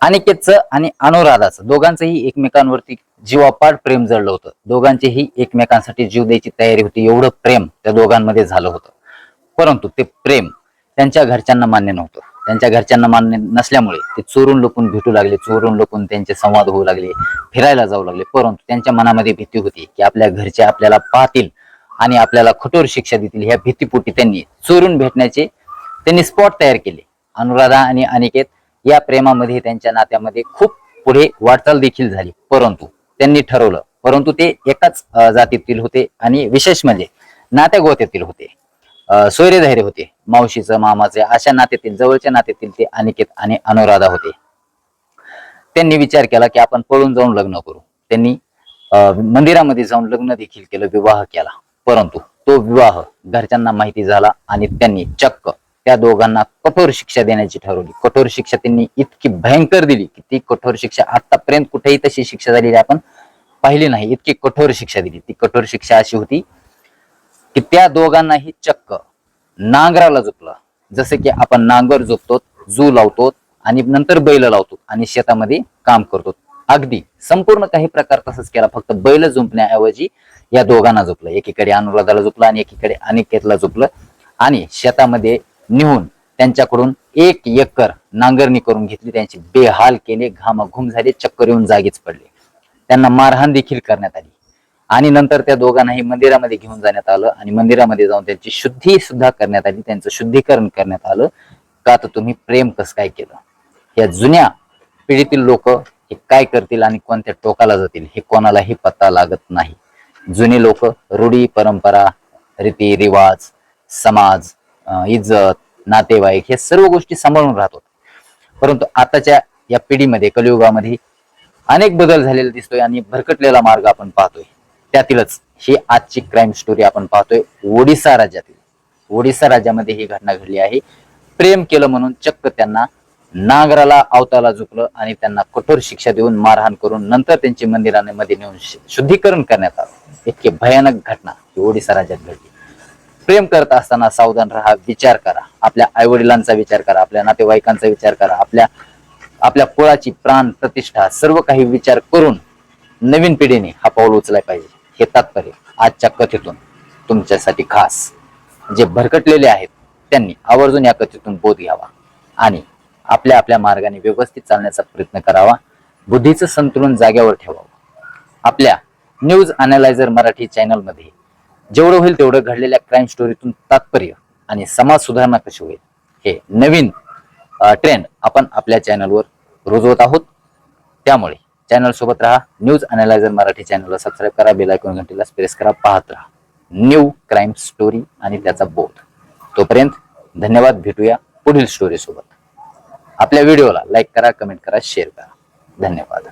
अनिकेतचं आणि अनुराधाचं. दोघांचंही एकमेकांवरती जीवापाड प्रेम जडलं होतं. दोघांचेही एकमेकांसाठी जीव द्यायची तयारी होती. एवढं प्रेम त्या दोघांमध्ये झालं होतं. परंतु ते प्रेम त्यांच्या घरच्यांना मान्य नव्हतं. त्यांच्या घरच्यांना मान्य नसल्यामुळे ते चोरून लपून भेटू लागले चोरून लपून त्यांचे संवाद होऊ लागले फिरायला जाऊ लागले. परंतु त्यांच्या मनामध्ये भीती होती की आपल्या घरचे आपल्याला पाहतील आणि आपल्याला कठोर शिक्षा देतील. ह्या भीतीपोटी त्यांनी चोरून भेटण्याचे त्यांनी स्पॉट तयार केले. अनुराधा आणि अनिकेत या प्रेमामध्ये त्यांच्या नात्यामध्ये खूप पुढे वाटचाल देखील झाली. परंतु त्यांनी ठरवलं परंतु ते एकाच जातीतील होते आणि विशेष म्हणजे नात्या गोत्यातील होते. अं, धैर्य होते. मावशीचं मामाचे अशा नात्यातील जवळच्या नात्यातील ते अनिकेत आणि अनुराधा होते. त्यांनी विचार केला की आपण पळून जाऊन लग्न करू. त्यांनी अं, मंदिरामध्ये जाऊन लग्न देखील केलं विवाह केला. परंतु तो विवाह घरच्यांना माहिती झाला आणि त्यांनी चक्क त्या दोघांना कठोर शिक्षा देण्याची ठरवली. कठोर शिक्षा त्यांनी इतकी भयंकर दिली की ती कठोर शिक्षा आतापर्यंत कुठेही तशी शिक्षा झालेली आपण पाहिली नाही. इतकी कठोर शिक्षा दिली. ती कठोर शिक्षा अशी होती की त्या दोघांनाही चक्क नांगराला झोपलं जसं की आपण नांगर झोपतो जू लावतो आणि नंतर बैल लावतो आणि शेतामध्ये काम करतो. अगदी संपूर्ण काही प्रकार तसंच केला. फक्त बैल झोपण्याऐवजी या दोघांना झोपलं. एकीकडे अनुराधाला झोपलं आणि एकीकडे अनिकेतला झोपलं. आणि शेतामध्ये निहून त्यांच्याकडून एक एकर नांगरणी करून घेतली. त्यांची बेहाल केले घामाघूम झाले चक्कर येऊन जागीच पडले. त्यांना मारहाण देखील करण्यात आली. आणि नंतर त्या दोघांनाही मंदिरामध्ये घेऊन जाण्यात आलं आणि मंदिरामध्ये जाऊन त्यांची शुद्धी सुद्धा करण्यात आली. त्यांचं शुद्धीकरण करण्यात आलं. का तर तुम्ही प्रेम कसं काय केलं? या जुन्या पिढीतील लोक हे काय करतील आणि कोणत्या टोकाला जातील हे कोणालाही पत्ता लागत नाही. जुने लोक रूढी परंपरा रीती रिवाज समाज इज्जत नातेवाईक हे सर्व गोष्टी सांभाळून राहत होत्या परंतु आताच्या या पिढीमध्ये कलियुगामध्ये अनेक बदल झालेला दिसतोय आणि भरकटलेला मार्ग आपण पाहतोय. त्यातीलच ही आजची क्राईम स्टोरी आपण पाहतोय ओडिसा राज्यातील. ओडिसा राज्यामध्ये ही घटना घडली आहे. प्रेम केलं म्हणून चक्क त्यांना नागराला अवताला झुकलं आणि त्यांना कठोर शिक्षा देऊन मारहाण करून नंतर त्यांची मंदिरांमध्ये नेऊन शुद्धीकरण करण्यात आलं. इतकी भयानक घटना ही ओडिसा राज्यात घडली. प्रेम करत असताना सावधान राहा विचार करा. आपल्या आईवडिलांचा विचार करा आपल्या नातेवाईकांचा विचार करा आपल्या आपल्या कुळाची प्राण प्रतिष्ठा सर्व काही विचार करून नवीन पिढीने हा पाऊल उचलाय पाहिजे. हे तात्पर्य आजच्या कथेतून तुमच्यासाठी खास. जे भरकटलेले आहेत त्यांनी आवर्जून या कथेतून बोध घ्यावा आणि आपल्या आपल्या मार्गाने व्यवस्थित चालण्याचा प्रयत्न करावा. बुद्धीचं संतुलन जाग्यावर ठेवावं. आपल्या न्यूज अनालायझर मराठी चॅनलमध्ये जेवढं होईल तेवढं घडलेल्या क्राईम स्टोरीतून तात्पर्य आणि समाज सुधारणा कशी होईल हे नवीन ट्रेंड आपण आपल्या चॅनलवर रुजवत आहोत. त्यामुळे चॅनल सोबत राहा न्यूज अनालायझर मराठी चॅनलला सबस्क्राईब करा बेल आयकॉन घंटीला प्रेस करा पाहत राहा. न्यू क्राईम स्टोरी आणि त्याचा बोध. तोपर्यंत धन्यवाद भेटूया पुढील स्टोरी सोबत. आपल्या व्हिडिओला लाईक करा कमेंट करा शेअर करा. धन्यवाद.